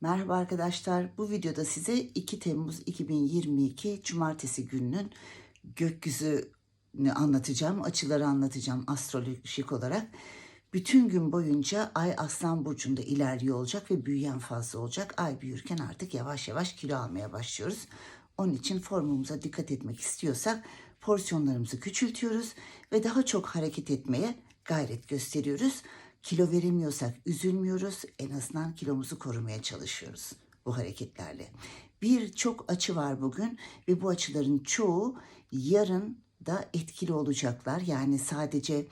Merhaba arkadaşlar. Bu videoda size 2 Temmuz 2022 Cumartesi gününün gökyüzünü anlatacağım. Açıları anlatacağım astrolojik olarak. Bütün gün boyunca Ay Aslan Burcu'nda ilerliyor olacak ve büyüyen fazla olacak. Ay büyürken artık yavaş yavaş kilo almaya başlıyoruz. Onun için formumuza dikkat etmek istiyorsak porsiyonlarımızı küçültüyoruz ve daha çok hareket etmeye gayret gösteriyoruz. Kilo veremiyorsak üzülmüyoruz. En azından kilomuzu korumaya çalışıyoruz bu hareketlerle. Birçok açı var bugün ve bu açıların çoğu yarın da etkili olacaklar. Yani sadece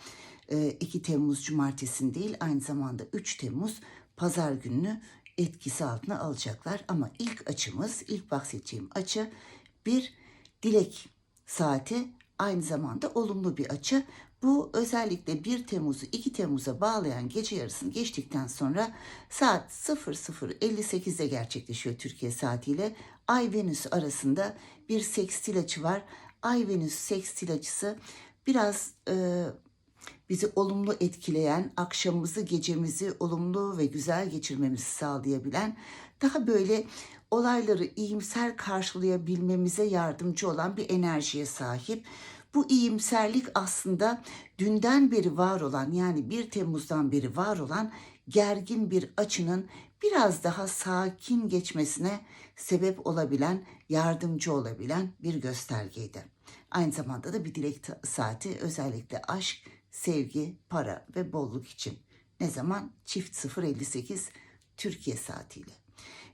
e, 2 Temmuz Cumartesi'nin değil aynı zamanda 3 Temmuz Pazar gününü etkisi altına alacaklar. Ama ilk açımız, ilk bahsedeceğim açı bir dilek saati aynı zamanda olumlu bir açı. Bu özellikle 1 Temmuz'u 2 Temmuz'a bağlayan gece yarısını geçtikten sonra saat 00.58'de gerçekleşiyor Türkiye saatiyle. Ay Venüs arasında bir sekstil açı var. Ay Venüs sekstil açısı biraz e, bizi olumlu etkileyen, akşamımızı, gecemizi olumlu ve güzel geçirmemizi sağlayabilen, daha böyle olayları iyimser karşılayabilmemize yardımcı olan bir enerjiye sahip. Bu iyimserlik aslında dünden beri var olan yani 1 Temmuz'dan beri var olan gergin bir açının biraz daha sakin geçmesine sebep olabilen, yardımcı olabilen bir göstergeydi. Aynı zamanda da bir dilek saati özellikle aşk, sevgi, para ve bolluk için. Ne zaman? Çift 058 Türkiye saatiyle.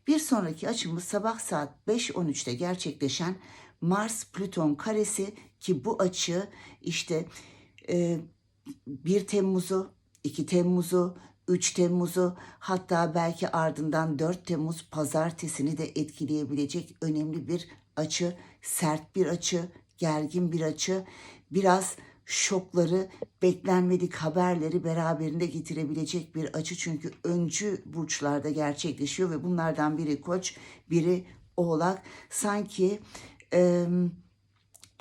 Bir sonraki açımız sabah saat 5.13'te gerçekleşen Mars Plüton karesi ki bu açı işte e, 1 Temmuz'u, 2 Temmuz'u, 3 Temmuz'u hatta belki ardından 4 Temmuz pazartesini de etkileyebilecek önemli bir açı, sert bir açı, gergin bir açı, biraz şokları, beklenmedik haberleri beraberinde getirebilecek bir açı. Çünkü öncü burçlarda gerçekleşiyor ve bunlardan biri koç, biri oğlak. Sanki e,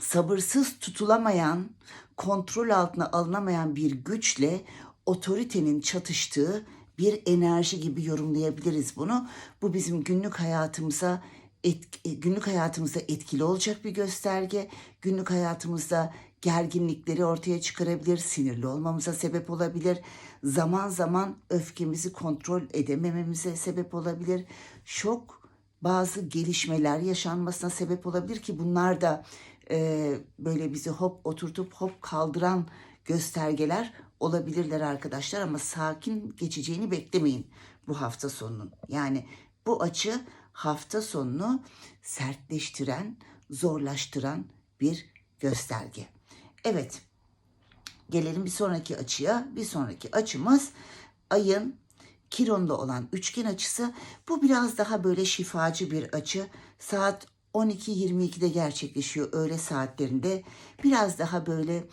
sabırsız tutulamayan, kontrol altına alınamayan bir güçle otoritenin çatıştığı bir enerji gibi yorumlayabiliriz bunu. Bu bizim günlük hayatımıza et, günlük hayatımızda etkili olacak bir gösterge. Günlük hayatımızda gerginlikleri ortaya çıkarabilir, sinirli olmamıza sebep olabilir. Zaman zaman öfkemizi kontrol edemememize sebep olabilir. Şok bazı gelişmeler yaşanmasına sebep olabilir ki bunlar da e, böyle bizi hop oturtup hop kaldıran göstergeler olabilirler arkadaşlar ama sakin geçeceğini beklemeyin bu hafta sonunun. Yani bu açı hafta sonunu sertleştiren, zorlaştıran bir gösterge. Evet. Gelelim bir sonraki açıya. Bir sonraki açımız ayın Kiron'da olan üçgen açısı. Bu biraz daha böyle şifacı bir açı. Saat 12.22'de gerçekleşiyor öğle saatlerinde. Biraz daha böyle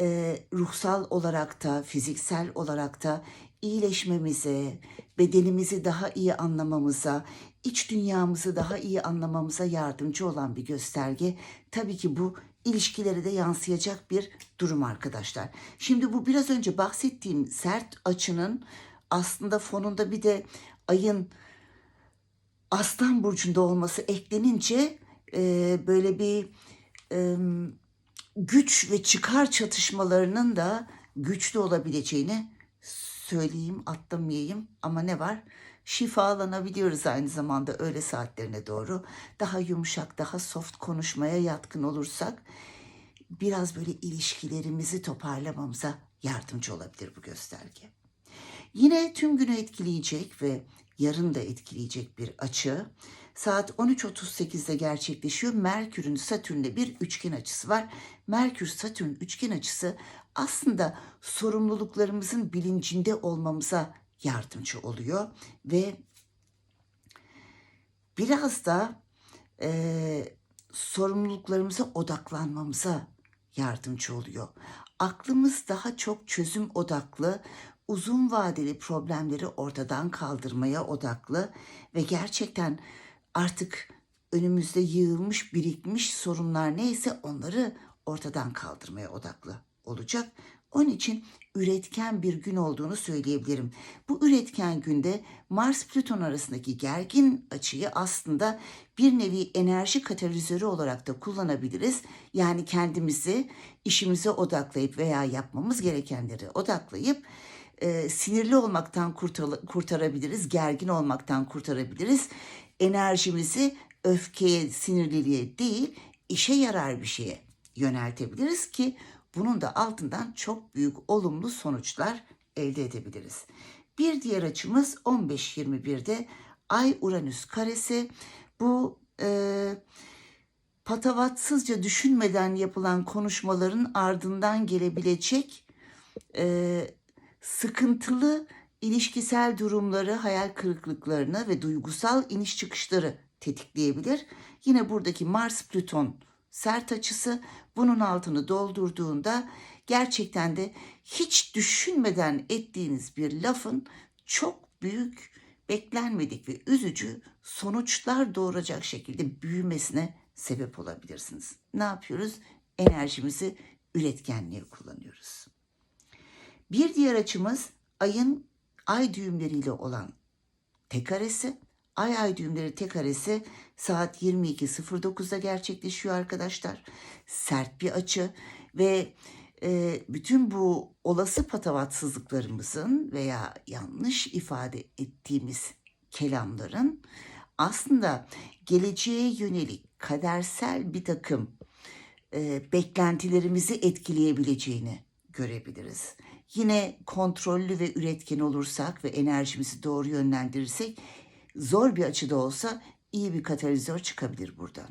e, ruhsal olarak da fiziksel olarak da iyileşmemize, bedenimizi daha iyi anlamamıza, iç dünyamızı daha iyi anlamamıza yardımcı olan bir gösterge. Tabii ki bu ilişkilere de yansıyacak bir durum arkadaşlar. Şimdi bu biraz önce bahsettiğim sert açının aslında fonunda bir de ayın Aslan burcunda olması eklenince e, böyle bir e, güç ve çıkar çatışmalarının da güçlü olabileceğini söyleyeyim, atlamayayım ama ne var? Şifalanabiliyoruz aynı zamanda öğle saatlerine doğru. Daha yumuşak, daha soft konuşmaya yatkın olursak biraz böyle ilişkilerimizi toparlamamıza yardımcı olabilir bu gösterge. Yine tüm günü etkileyecek ve yarın da etkileyecek bir açı. Saat 13.38'de gerçekleşiyor. Merkür'ün Satürn'le bir üçgen açısı var. Merkür-Satürn üçgen açısı aslında sorumluluklarımızın bilincinde olmamıza yardımcı oluyor ve biraz da e, sorumluluklarımıza odaklanmamıza yardımcı oluyor. Aklımız daha çok çözüm odaklı, uzun vadeli problemleri ortadan kaldırmaya odaklı ve gerçekten artık önümüzde yığılmış, birikmiş sorunlar neyse onları ortadan kaldırmaya odaklı olacak. Onun için üretken bir gün olduğunu söyleyebilirim. Bu üretken günde Mars-Plüton arasındaki gergin açıyı aslında bir nevi enerji katalizörü olarak da kullanabiliriz. Yani kendimizi işimize odaklayıp veya yapmamız gerekenleri odaklayıp e, sinirli olmaktan kurtar- kurtarabiliriz, gergin olmaktan kurtarabiliriz. Enerjimizi öfkeye, sinirliliğe değil, işe yarar bir şeye yöneltebiliriz ki bunun da altından çok büyük olumlu sonuçlar elde edebiliriz. Bir diğer açımız 15-21'de Ay Uranüs karesi. Bu e, patavatsızca düşünmeden yapılan konuşmaların ardından gelebilecek e, sıkıntılı ilişkisel durumları, hayal kırıklıklarını ve duygusal iniş çıkışları tetikleyebilir. Yine buradaki Mars-Plüton sert açısı bunun altını doldurduğunda gerçekten de hiç düşünmeden ettiğiniz bir lafın çok büyük, beklenmedik ve üzücü sonuçlar doğuracak şekilde büyümesine sebep olabilirsiniz. Ne yapıyoruz? Enerjimizi üretkenliğe kullanıyoruz. Bir diğer açımız ayın ay düğümleriyle olan tek karesi. Ay ay düğümleri tek karesi saat 22.09'da gerçekleşiyor arkadaşlar. Sert bir açı ve e, bütün bu olası patavatsızlıklarımızın veya yanlış ifade ettiğimiz kelamların aslında geleceğe yönelik kadersel bir takım e, beklentilerimizi etkileyebileceğini görebiliriz. Yine kontrollü ve üretken olursak ve enerjimizi doğru yönlendirirsek zor bir açıda olsa iyi bir katalizör çıkabilir buradan.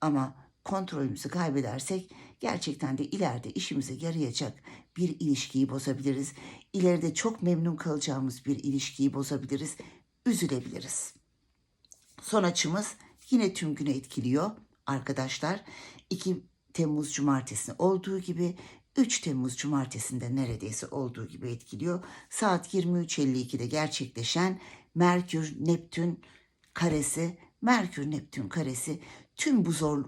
Ama kontrolümüzü kaybedersek gerçekten de ileride işimize yarayacak bir ilişkiyi bozabiliriz. İleride çok memnun kalacağımız bir ilişkiyi bozabiliriz. Üzülebiliriz. Son açımız yine tüm günü etkiliyor arkadaşlar. 2 Temmuz Cumartesi olduğu gibi 3 Temmuz Cumartesi'nde neredeyse olduğu gibi etkiliyor. Saat 23.52'de gerçekleşen Merkür Neptün karesi, Merkür Neptün karesi tüm bu zor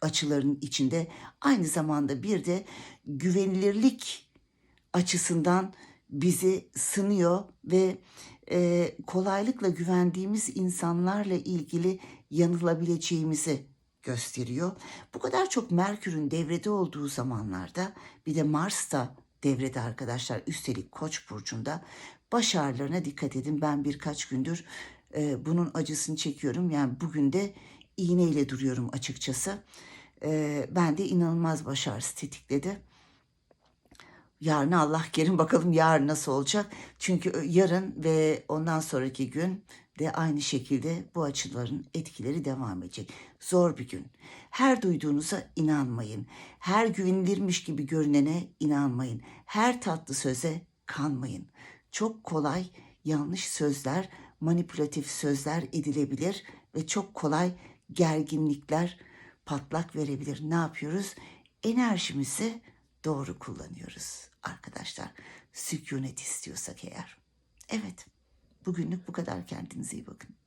açıların içinde aynı zamanda bir de güvenilirlik açısından bizi sınıyor ve e, kolaylıkla güvendiğimiz insanlarla ilgili yanılabileceğimizi gösteriyor. Bu kadar çok Merkür'ün devrede olduğu zamanlarda bir de Mars da devrede arkadaşlar üstelik Koç burcunda baş ağrılarına dikkat edin. Ben birkaç gündür e, bunun acısını çekiyorum. Yani bugün de iğneyle duruyorum açıkçası. E, ben de inanılmaz baş ağrısı tetikledi. Yarın Allah kerim bakalım yarın nasıl olacak. Çünkü yarın ve ondan sonraki gün de aynı şekilde bu açıların etkileri devam edecek. Zor bir gün. Her duyduğunuza inanmayın. Her güvenilirmiş gibi görünene inanmayın. Her tatlı söze kanmayın. Çok kolay yanlış sözler, manipülatif sözler edilebilir ve çok kolay gerginlikler patlak verebilir. Ne yapıyoruz? Enerjimizi doğru kullanıyoruz arkadaşlar. Sükunet istiyorsak eğer. Evet. Bugünlük bu kadar. Kendinize iyi bakın.